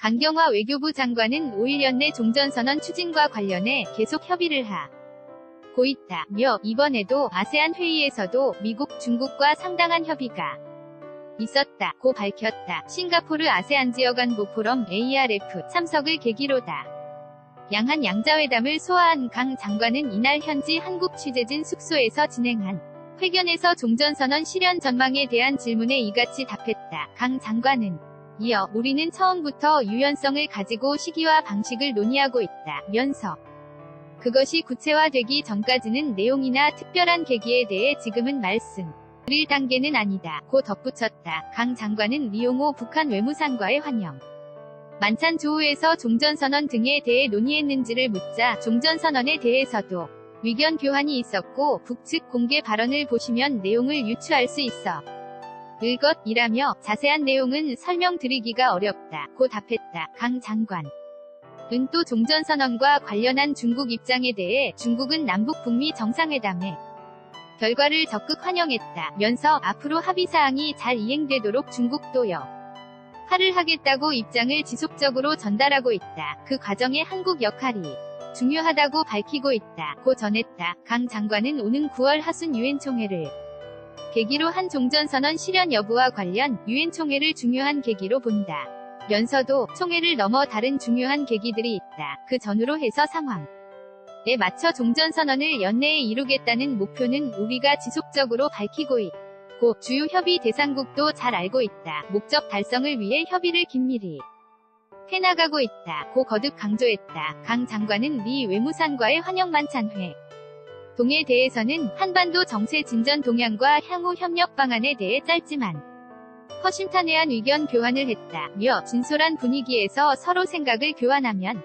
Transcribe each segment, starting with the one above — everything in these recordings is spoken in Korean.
강경화 외교부 장관은 5일 연내 종전선언 추진과 관련해 계속 협의를 하 고 있다며 이번에도 아세안 회의에서도 미국, 중국과 상당한 협의가 있었다고 밝혔다. 싱가포르 아세안 지역안보 포럼 ARF 참석을 계기로다. 양한 양자회담을 소화한 강 장관은 이날 현지 한국 취재진 숙소에서 진행한 회견에서 종전선언 실현 전망에 대한 질문에 이같이 답했다. 강 장관은 이어 우리는 처음부터 유연성을 가지고 시기와 방식을 논의하고 있다. 면서 그것이 구체화되기 전까지는 내용이나 특별한 계기에 대해 지금은 말씀 드릴 단계는 아니다. 고 덧붙였다. 강 장관은 리용호 북한 외무상과의 환영 만찬 조우에서 종전선언 등에 대해 논의했는지를 묻자 종전선언에 대해서도 의견 교환이 있었고 북측 공개 발언을 보시면 내용을 유추할 수 있어 을 것이라며 자세한 내용은 설명드리기가 어렵다. 고 답했다. 강 장관. 은또 종전선언과 관련한 중국 입장에 대해 중국은 남북 북미 정상회담에 결과를 적극 환영했다. 면서 앞으로 합의사항이 잘 이행되도록 중국도요. 할을 하겠다고 입장을 지속적으로 전달하고 있다. 그 과정에 한국 역할이 중요하다고 밝히고 있다. 고 전했다. 강 장관은 오는 9월 하순 유엔 총회를 계기로 한 종전선언 실현 여부와 관련 유엔 총회를 중요한 계기로 본다. 면서도 총회를 넘어 다른 중요한 계기들이 있다. 그 전후로 해서 상황. 에 맞춰 종전선언을 연내에 이루겠다는 목표는 우리가 지속적으로 밝히고 있고 주요 협의 대상국도 잘 알고 있다. 목적 달성을 위해 협의를 긴밀히 해나가고 있다. 고 거듭 강조했다. 강 장관은 미 외무상과의 환영 만찬회 동에 대해서는 한반도 정세 진전 동향과 향후 협력 방안에 대해 짧지만 허심탄회한 의견 교환을 했다며 진솔한 분위기에서 서로 생각을 교환하면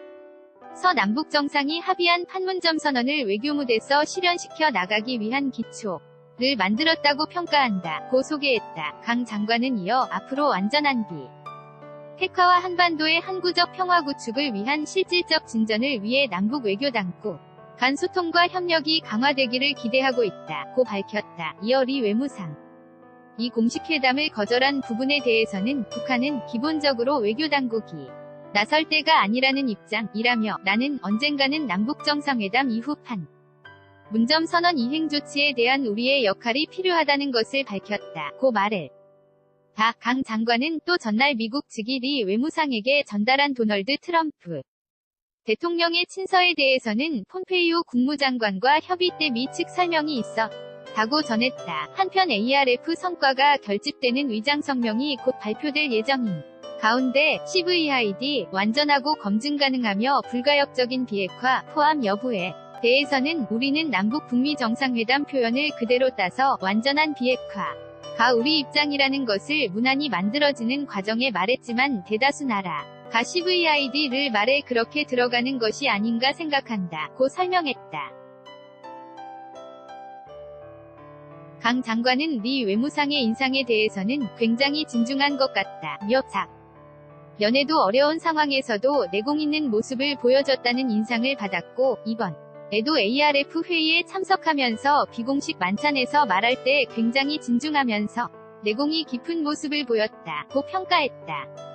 서남북 정상이 합의한 판문점 선언을 외교 무대서 실현시켜 나가기 위한 기초를 만들었다고 평가한다. 고 소개했다. 강 장관은 이어 앞으로 완전한 비 핵화와 한반도의 항구적 평화 구축을 위한 실질적 진전을 위해 남북 외교 당국 간 소통과 협력이 강화되기를 기대하고 있다. 고 밝혔다. 이어 리 외무상. 이 공식 회담을 거절한 부분에 대해서는 북한은 기본적으로 외교 당국이 나설 때가 아니라는 입장이라며 나는 언젠가는 남북 정상회담 이후 판 문점 선언 이행 조치에 대한 우리의 역할이 필요하다는 것을 밝혔다. 고 말을 다강 장관은 또 전날 미국 측이 리 외무상에게 전달한 도널드 트럼프 대통령의 친서에 대해서는 폼페이오 국무장관과 협의 때 미측 설명이 있어 다고 전했다. 한편 ARF 성과가 결집되는 의장 성명이 곧 발표될 예정인 가운데 CVID 완전하고 검증 가능하며 불가역적인 비핵화 포함 여부에 대해서는 우리는 남북 북미 정상회담 표현을 그대로 따서 완전한 비핵화 가 우리 입장이라는 것을 무난히 만들어지는 과정에 말했지만 대다수 나라 가 CVID를 말에 그렇게 들어가는 것이 아닌가 생각한다. 고 설명했다. 강 장관은 리 외무상의 인상에 대해서는 굉장히 진중한 것 같다. 며 작. 연애도 어려운 상황에서도 내공 있는 모습을 보여줬다는 인상을 받았고 이번 에도 ARF 회의에 참석하면서 비공식 만찬에서 말할 때 굉장히 진중하면서 내공이 깊은 모습을 보였다. 고 평가했다.